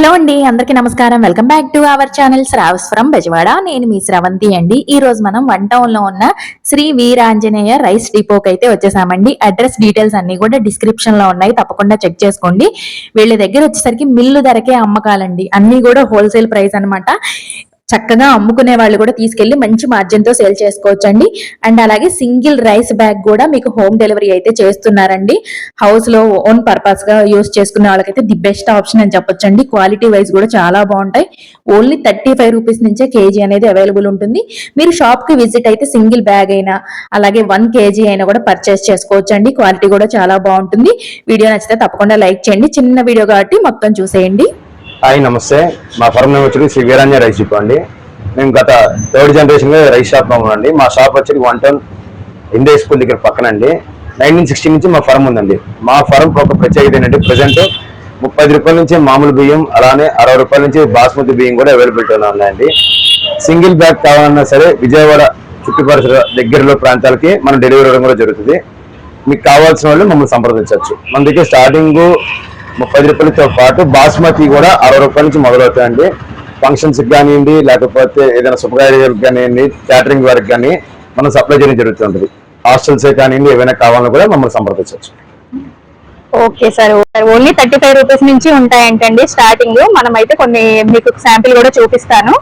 Hello అండి అందరికీ నమస్కారం. Welcome back to our channel Sravas from Bezawada. నేను మీ శ్రవంతి అండి. ఈ రోజు మనం వన్ టౌన్లో ఉన్న శ్రీ వీరాంజనేయ రైస్ డిపోకి అయితే వచ్చేసామండి. అడ్రస్ డీటెయిల్స్ అన్ని కూడా డిస్క్రిప్షన్లో ఉన్నాయి. తప్పకుండా చెక్ చేసుకోండి. వీళ్ళ దగ్గర వచ్చేసరికి మిల్లు ధరకే అమ్మకాలండి. అన్ని కూడా హోల్సేల్ ప్రైస్ అన్నమాట. చక్కగా అమ్ముకునే వాళ్ళు కూడా తీసుకెళ్ళి మంచి మార్జిన్తో సేల్ చేసుకోవచ్చు అండి అండ్ అలాగే సింగిల్ రైస్ బ్యాగ్ కూడా మీకు హోమ్ డెలివరీ అయితే చేస్తున్నారండి. హౌస్లో ఓన్ పర్పస్గా యూస్ చేసుకునే వాళ్ళకైతే ది బెస్ట్ ఆప్షన్ అని చెప్పొచ్చు అండి క్వాలిటీ వైజ్ కూడా చాలా బాగుంటాయి. ఓన్లీ థర్టీ ఫైవ్ రూపీస్ నుంచే కేజీ అనేది అవైలబుల్ ఉంటుంది. మీరు షాప్కి విజిట్ అయితే సింగిల్ బ్యాగ్ అయినా అలాగే వన్ కేజీ అయినా కూడా పర్చేస్ చేసుకోవచ్చు అండి క్వాలిటీ కూడా చాలా బాగుంటుంది. వీడియో నచ్చితే తప్పకుండా లైక్ చేయండి. చిన్న వీడియో కాబట్టి మొత్తం చూసేయండి. హాయ్ నమస్తే. మా ఫర్మ్ నేమ్ వచ్చి శ్రీ వీరాంజ రైస్ షాప్ అండి. మేము గత థర్డ్ జనరేషన్గా రైస్ షాప్లో ఉన్నాండి మా షాప్ వచ్చి వన్ టౌన్ ఇండియా స్కూల్ దగ్గర పక్కన అండి నైన్టీన్ సిక్స్టీ నుంచి మా ఫర్మ్ ఉందండి. మా ఫర్మ్ ఒక ప్రత్యేకత ఏంటంటే ప్రజెంట్ ముప్పై రూపాయల నుంచి మామూలు బియ్యం అలానే అరవై రూపాయల నుంచి బాస్మతి బియ్యం కూడా అవైలబిలిటీలో ఉన్నాయండి. సింగిల్ బ్యాగ్ కావాలన్నా సరే విజయవాడ చుట్టుపక్కల దగ్గరలో ప్రాంతాలకి మనం డెలివరీ ఇవ్వడం కూడా జరుగుతుంది. మీకు కావాల్సిన వాళ్ళు మమ్మల్ని సంప్రదించవచ్చు. మన దగ్గర స్టార్టింగ్ ముప్పై రూపాయలతో పాటు బాస్మతి కూడా అరవై రూపాయల నుంచి మొదలవుతాయండి. ఫంక్షన్స్ కానివ్వండి లేకపోతే ఏదైనా శుభకార్యాలకు కానివ్వండి క్యాటరింగ్ వరకు కానీ మనం సప్లై చేయడం జరుగుతుంటుంది. హాస్టల్స్ కానివ్వండి ఏవైనా కావాలన్నా కూడా మమ్మల్ని సంప్రదించవచ్చు. Okay sir only thirty five rupees నుంచి ఉంటాయంటండి స్టార్టింగ్ మనం అయితే కొన్ని మీకు శాంపిల్ కూడా చూపిస్తాను.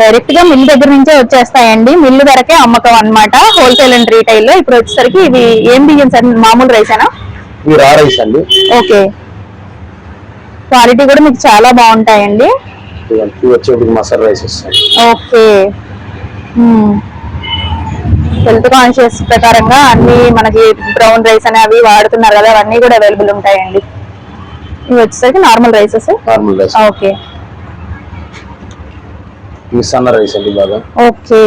డైరెక్ట్గా మిల్ దగ్గర నుంచే వచ్చేస్తాయండి. మిల్లు ధరకే అమ్మకం అన్నమాట. హోల్సేల్ అండ్ రీటైల్లో. ఇప్పుడు వచ్చేసరికి ఇవి ఏం బియ్యం సార్? మామూలు రైసేనా? ఇవి రా రైస్ అండి ఓకే. క్వాలిటీ కూడా మీకు చాలా బాగుంటాయండి. ఇవి వచ్చేటికి మసాలా రైస్ వస్తాయి. ఓకే. హెల్త్ కాన్షియస్ ప్రకారంగా అన్ని మనకి బ్రౌన్ రైస్ అని అవి వాడుతున్నారు కదా అవన్నీ కూడా అవైలబుల్ ఉంటాయండి. ఇవి వచ్చేసరికి normal rices? Normal rice. Okay. ఇవి సన్న రైస్ అండి బాగా. ఓకే.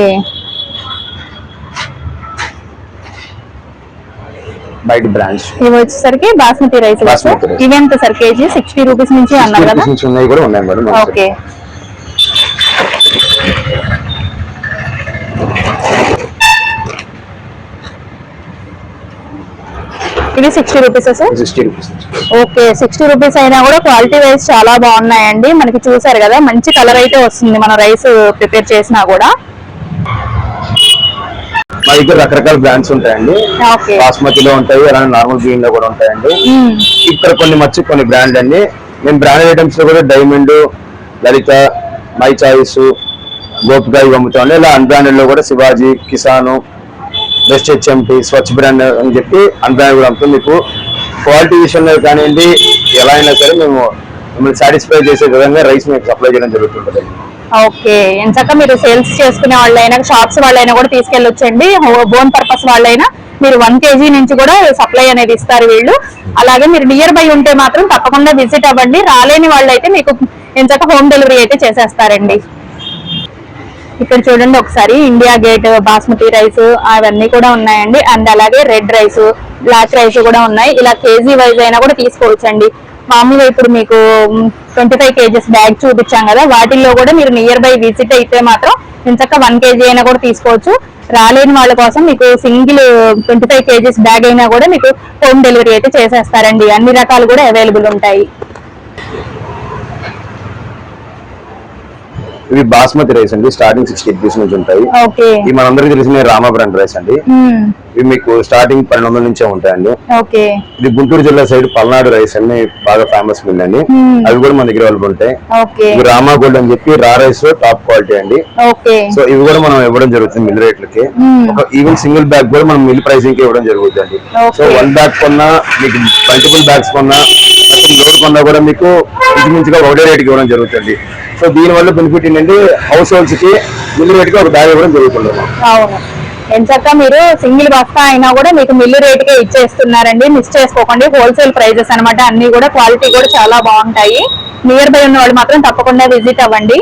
బయట బ్రాండ్స్ ఇవి వచ్చేసరికి బాస్మతి రైస్. ఇవి ఎంత సార్ కేజీ సిక్స్టీ రూపీస్ నుంచి అన్నారు కదా? నుంచి ఉన్నాయి కూడా ఉన్నాయి మేడం మన ఓకే. ఇవి sixty rupees sir? Sixty rupees okay sixty rupees అయినా కూడా క్వాలిటీ వైజ్ చాలా బాగున్నాయండి. మనకి చూసారు కదా మంచి కలర్ అయితే వస్తుంది మనం రైస్ ప్రిపేర్ చేసినా కూడా. మా దగ్గర రకరకాల బ్రాండ్స్ ఉంటాయండి. బాస్మతిలో ఉంటాయి అలానే నార్మల్ బియ్యం లో కూడా ఉంటాయండి. ఇక్కడ కొన్ని మర్చి కొన్ని బ్రాండ్ అండి. మేము బ్రాండెడ్ ఐటమ్స్లో కూడా డైమండ్ లలిత మై చాయిస్ గోపిక ఇవి అమ్ముతామండి. ఇలా అన్బ్రాండెడ్లో కూడా Shivaji Kisan best HMT Swachh brand అని చెప్పి అన్బ్రాండెడ్ కూడా అమ్ముతాం. మీకు క్వాలిటీ విషయంలో కానివ్వండి ఎలా అయినా సరే మేము మిమ్మల్ని సాటిస్ఫై చేసే విధంగా రైస్ మీకు సప్లై చేయడం జరుగుతుంటుంది ఓకే. ఎంచక్క మీరు సేల్స్ చేసుకునే వాళ్ళైనా షాప్స్ వాళ్ళైనా కూడా తీసుకెళ్ళొచ్చండి. బోన్ పర్పస్ వాళ్ళైనా మీరు వన్ కేజీ నుంచి కూడా సప్లై అనేది ఇస్తారు వీళ్ళు. అలాగే మీరు నియర్ బై ఉంటే మాత్రం తప్పకుండా విజిట్ అవ్వండి. రాలేని వాళ్ళైతే మీకు ఎంచక్క హోమ్ డెలివరీ అయితే చేసేస్తారండి. ఇక్కడ చూడండి ఒకసారి ఇండియా గేట్ బాస్మతి రైస్ అవన్నీ కూడా ఉన్నాయండి. అండ్ అలాగే రెడ్ రైస్ బ్లాక్ రైస్ కూడా ఉన్నాయి. ఇలా కేజీ వైజ్ అయినా కూడా తీసుకోవచ్చండి. మామూలుగా ఇప్పుడు మీకు ట్వంటీ ఫైవ్ కేజెస్ బ్యాగ్ చూపించాం కదా. వాటిల్లో కూడా మీరు నియర్ బై విజిట్ అయితే మాత్రం ఇంచక్క వన్ కేజీ అయినా కూడా తీసుకోవచ్చు. రాలేని వాళ్ళ కోసం మీకు single twenty five KGs bag అయినా కూడా మీకు హోమ్ డెలివరీ అయితే చేసేస్తారండి. అన్ని రకాలు కూడా అవైలబుల్ ఉంటాయి. ఇవి బాస్మతి రైస్ అండి స్టార్టింగ్ సిక్స్టీ రూపీస్ నుంచి ఉంటాయి. ఇవి మనందరికీ తెలిసిన రామా బ్రాండ్ రైస్ అండి. ఇవి మీకు స్టార్టింగ్ పన్నెండు వందల నుంచే ఉంటాయండి. ఇది గుంటూరు జిల్లా సైడ్ పల్నాడు రైస్ అని బాగా ఫేమస్ మిల్ అండి. అవి కూడా మన దగ్గర అవైలబుల్ ఉంటాయి. ఇవి రామా గోల్డ్ అని చెప్పి రా రైస్ టాప్ క్వాలిటీ అండి. సో ఇవి కూడా మనం ఇవ్వడం జరుగుతుంది మిల్ రేట్లకి. ఒక ఈవెన్ సింగిల్ బ్యాగ్ కూడా మనం మిల్ ప్రైసింగ్కి ఇవ్వడం జరుగుతుంది Okay. సో వన్ బ్యాగ్ కొన్నా మీకు మల్టిపుల్ బ్యాగ్స్ కొన్నా లోడ్ కొన్నా కూడా మీకు ఇంచుమించుగా ఒకటే రేటుకి ఇవ్వడం జరుగుతుంది. సో దీని వల్ల బెనిఫిట్ ఏంటంటే హౌస్ హోల్డ్స్కి మిల్లు రేటుకి ఒక బ్యాగ్ ఇవ్వడం జరుగుతుంది అవును. ఎంచక్క మీరు? సింగిల్ బస్తా అయినా కూడా మీకు మిల్లు రేటుకే ఇచ్చేస్తున్నారండి. మిస్ చేసుకోకండి. హోల్సేల్ ప్రైజెస్ అన్నమాట అన్ని కూడా క్వాలిటీ కూడా చాలా బాగుంటాయి. నియర్ బై ఉన్న వాళ్ళు మాత్రం తప్పకుండా విజిట్ అవ్వండి.